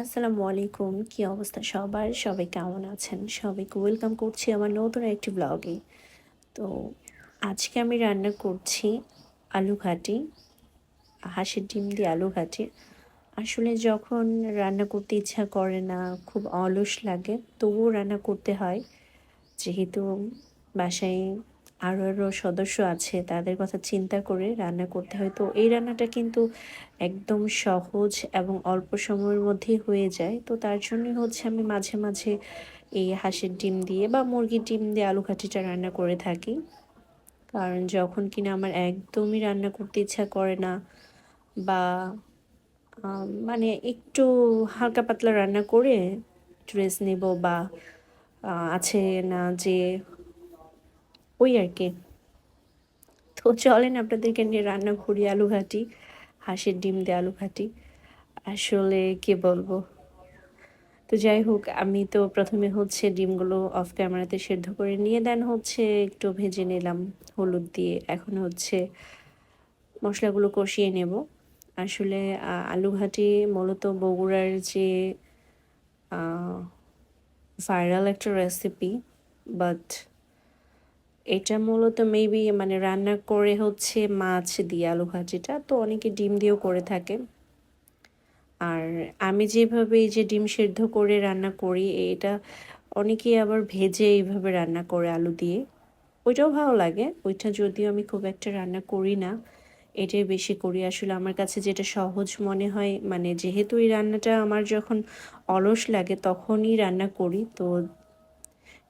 আসসালামু আলাইকুম কি অবস্থা সবার? সবাই কেমন আছেন? সবাইকে ওয়েলকাম করছি আমার নতুন একটি ব্লগে তো আজকে আমি রান্না করছি আলু ঘাটি হাঁসের ডিম দিয়ে আলু ঘাটি আসলে যখন রান্না করতে ইচ্ছা করে না, খুব অলস লাগে, তবুও রান্না করতে হয়। যেহেতু বাসায় আরও আরও সদস্য আছে, তাদের কথা চিন্তা করে রান্না করতে হয়। তো এই রান্নাটা কিন্তু একদম সহজ এবং অল্প সময়ের মধ্যেই হয়ে যায়। তো তার জন্যই হচ্ছে আমি মাঝে মাঝে এই হাঁসের ডিম দিয়ে বা মুরগির ডিম দিয়ে আলু ঘাটিটা রান্না করে থাকি। কারণ যখন কিনা আমার একদমই রান্না করতে ইচ্ছা করে না বা মানে একটু হালকা পাতলা রান্না করে ড্রেস নেব বা আছে না যে ওই আর কি। তো চলেন আপনাদেরকে নিয়ে রান্না করি, আলু হাঁসের ডিম দিয়ে আলু ঘাটি আসলে কে বলব? তো যাই হোক, আমি তো প্রথমে হচ্ছে ডিমগুলো অফ ক্যামেরাতে সেদ্ধ করে নিয়ে দেন হচ্ছে একটু ভেজে নিলাম হলুদ দিয়ে। এখন হচ্ছে মশলাগুলো কষিয়ে নেব। আসলে আলু ঘাটি মূলত বগুড়ার যে ভাইরাল একটা রেসিপি বাট এটা মূলত মেবি মানে রান্না করে হচ্ছে মাছ দিয়ে আলু ভাজিটা, তো অনেকে ডিম দিয়েও করে থাকে। আর আমি যেভাবে এই যে ডিম সেদ্ধ করে রান্না করি, এটা অনেকেই আবার ভেজে এইভাবে রান্না করে আলু দিয়ে। ওইটাও ভালো লাগে, ওইটা যদিও আমি খুব একটা রান্না করি না, এটাই বেশি করি। আসলে আমার কাছে যেটা সহজ মনে হয় মানে যেহেতু এই রান্নাটা আমার যখন অলস লাগে তখনই রান্না করি, তো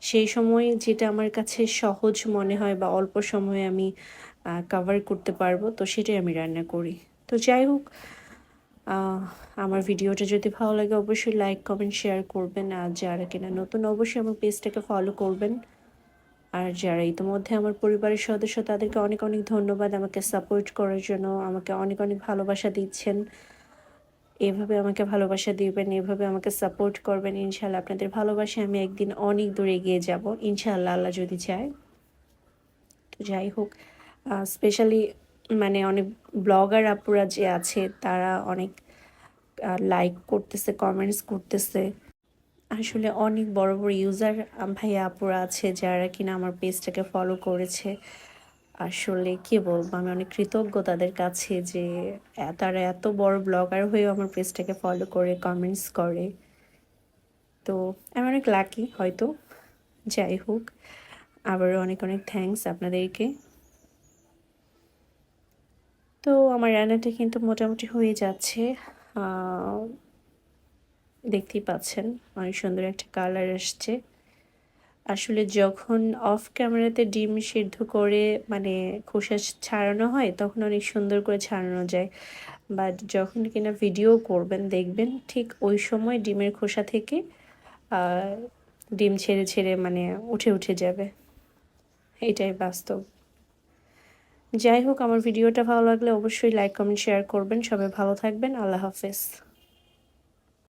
সেই সময় যেটা আমার কাছে সহজ মনে হয় বা অল্প সময়ে আমি কাভার করতে পারব, তো সেটাই আমি রান্না করি। তো যাই হোক আমার ভিডিওটা যদি ভালো লাগে অবশ্যই লাইক কমেন্ট শেয়ার করবেন। আর যারা কিনা নতুন অবশ্যই আমার পেজটাকে ফলো করবেন। আর যারা ইতিমধ্যে আমার পরিবারের সদস্য, তাদেরকে অনেক অনেক ধন্যবাদ আমাকে সাপোর্ট করার জন্য। আমাকে অনেক অনেক ভালোবাসা দিচ্ছেন। এভাবে আমাকে ভালোবাসা দিবেন, এভাবে আমাকে সাপোর্ট করবেন, ইনশাল্লাহ আপনাদের ভালোবাসে আমি একদিন অনেক দূরে এগিয়ে যাব, ইনশাল্লাহ আল্লাহ যদি চায়। তো যাই হোক স্পেশালি মানে অনেক ব্লগার আপুরা যে আছে, তারা অনেক লাইক করতেছে কমেন্টস করতেছে। আসলে অনেক বড় বড় ইউজার ভাইয়া আপুরা আছে, যারা কিনা আমার পেজটাকে ফলো করেছে। আসলে কি বলব, আমি অনেক কৃতজ্ঞ তাদের কাছে যে তারা এত বড় ব্লগার হয়েও আমার পেজটাকে ফলো করে কমেন্টস করে। তো আমি অনেক লাকি হয়তো, যাই হোক। আবারও অনেক অনেক থ্যাংকস আপনাদেরকে। তো আমার রান্নাটা কিন্তু মোটামুটি হয়ে যাচ্ছে। দেখতেই পাচ্ছেন, অনেক সুন্দর একটা কালার আসছে। আসলে যখন অফ ক্যামেরাতে ডিম সিদ্ধ করে মানে খোসা ছাড়ানো হয়, তখন অনেক সুন্দর করে ছাড়ানো যায়। বাট যখন কিনা ভিডিও করবেন, দেখবেন, ঠিক ওই সময় ডিমের খোসা থেকে ডিম ছেড়ে ছেড়ে মানে উঠে উঠে যাবে। এটাই বাস্তব। যাই হোক, আমার ভিডিওটা ভালো লাগলে অবশ্যই লাইক কমেন্ট শেয়ার করবেন। সবাই ভালো থাকবেন। আল্লাহ হাফেজ।